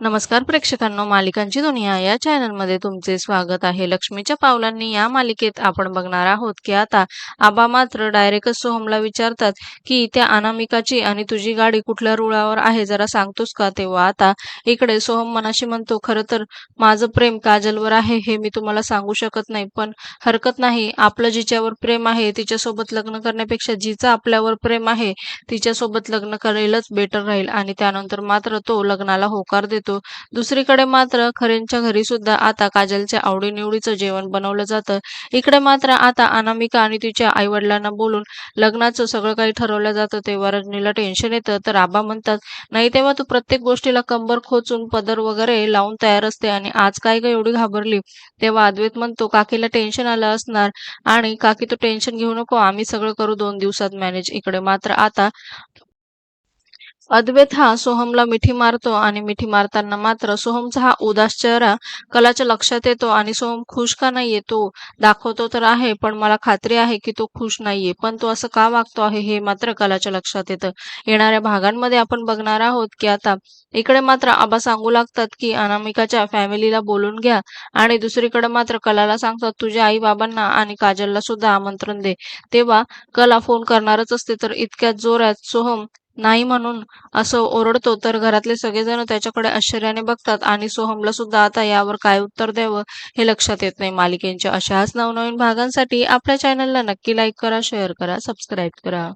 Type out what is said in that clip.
नमस्कार प्रेक्षकांनो मालिकांची दुनिया. या चॅनलमध्ये तुमचे स्वागत आहे. लक्ष्मीच्या पावलांनी या मालिकेत आपण बघणार आहोत की आता आबा मात्र डायरेक्टच सोहमला विचारतात की त्या अनामिकाची आणि तुझी गाडी कुठल्या रुळावर आहे? जरा सांगतोस का? तेव्हा आता इकडे सोहम मनाशी म्हणतो खरं तर माझं प्रेम काजलवर आहे हे मी तुम्हाला सांगू शकत नाही. पण हरकत नाही. आपलं जिच्यावर प्रेम आहे तिच्यासोबत लग्न करण्यापेक्षा जिचं आपल्यावर प्रेम आहे तिच्यासोबत लग्न करेलच बेटर राहील. आणि त्यानंतर मात्र तो लग्नाला होकार देतो. दुसरीकडे मात्र खरेंच्या घरी सुद्धा आता काजलच्या आवडीनिवडीचं जेवण बनवलं जातं. इकडे मात्र आता अनामिका आणि तिच्या आई वडिलांना बोलून लग्नाचं सगळं काही ठरवलं जातं तेव्हा रजनीला टेन्शन येतं. तर आबा म्हणतात नाही तेव्हा तू प्रत्येक गोष्टीला कंबर खोचून पदर वगैरे लावून तयार असते आणि आज काय ग एवढी घाबरली? तेव्हा अद्वैत म्हणतो काकीला टेन्शन आलं असणार आणि काकी तू टेन्शन घेऊ नको आम्ही सगळं करू दोन दिवसात मॅनेज इकडे मात्र आता अद्वैत हा सोहमला मिठी मारतो आणि मिठी मारताना मात्र सोहमचा हा उदास चेहरा कलाच्या लक्षात येतो आणि सोहम खुश का नाहीये? तो दाखवतो तर आहे पण मला खात्री आहे की तो खुश नाहीये. पण तो असं का वागतो आहे हे मात्र कलाच्या लक्षात येतं. येणाऱ्या भागांमध्ये आपण बघणार आहोत की आता इकडे मात्र आबा सांगू लागतात की अनामिकाच्या फॅमिलीला बोलून घ्या आणि दुसरीकडे मात्र कलाला सांगतात तुझ्या आई बाबांना आणि काजलला सुद्धा आमंत्रण दे. तेव्हा कला फोन करणारच असते तर इतक्या जोरात सोहम नाही म्हणून असं ओरडतो तर घरातले सगळेजण त्याच्याकडे आश्चर्याने बघतात आणि सोहमला सुद्धा आता यावर काय उत्तर द्यावं हे लक्षात येत नाही. मालिकेच्या अशाच नवनवीन भागांसाठी आपल्या चॅनलला नक्की लाईक करा शेअर करा सबस्क्राईब करा.